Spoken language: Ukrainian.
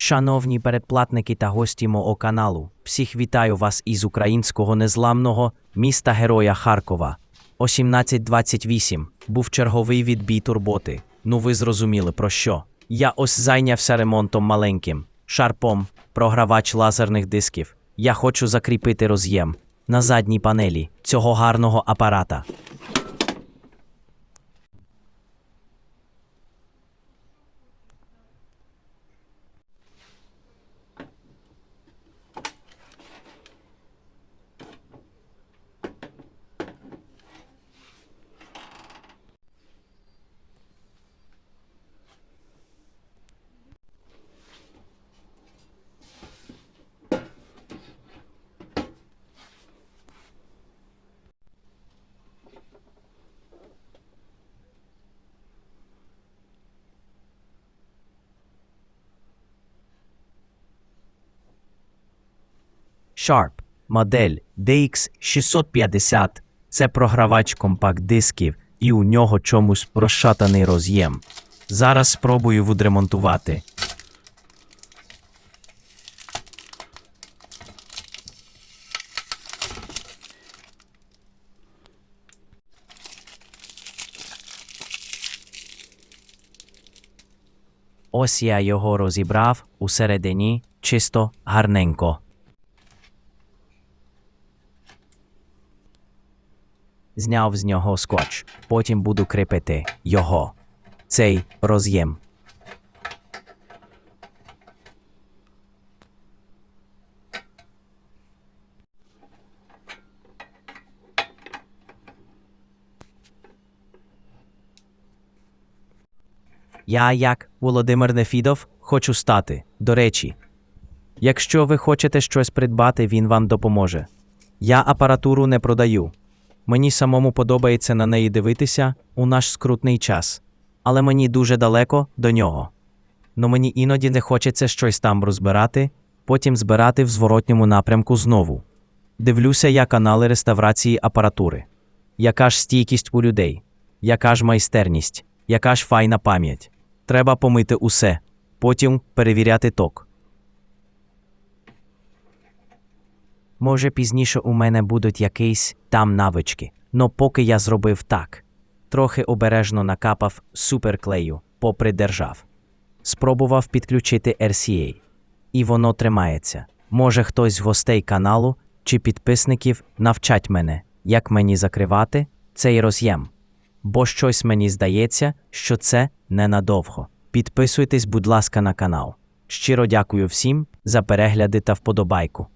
Шановні передплатники та гості мого каналу, всіх вітаю вас із українського незламного міста Героя Харкова. О 17.28 був черговий відбій турботи. Ну ви зрозуміли про що. Я ось зайнявся ремонтом маленьким, шарпом, програвач лазерних дисків. Я хочу закріпити роз'єм на задній панелі цього гарного апарата. Sharp модель DX650 це програвач компакт-дисків і у нього чомусь розшатаний роз'єм. Зараз спробую відремонтувати. Ось я його розібрав усередині чисто гарненько. Зняв з нього скотч. Потім буду кріпити його. Цей роз'єм. Я, як Володимир Нефідов, хочу стати. До речі, якщо ви хочете щось придбати, він вам допоможе. Я апаратуру не продаю. Мені самому подобається на неї дивитися у наш скрутний час, але мені дуже далеко до нього. Но мені іноді не хочеться щось там розбирати, потім збирати в зворотньому напрямку знову. Дивлюся я канали реставрації апаратури. Яка ж стійкість у людей, яка ж майстерність, яка ж файна пам'ять. Треба помити усе, потім перевіряти ток. Може, пізніше у мене будуть якісь там навички. Но поки я зробив так, трохи обережно накапав суперклею, попридержав. Спробував підключити RCA. І воно тримається. Може, хтось з гостей каналу чи підписників навчать мене, як мені закривати цей роз'єм. Бо щось мені здається, що це ненадовго. Підписуйтесь, будь ласка, на канал. Щиро дякую всім за перегляди та вподобайку.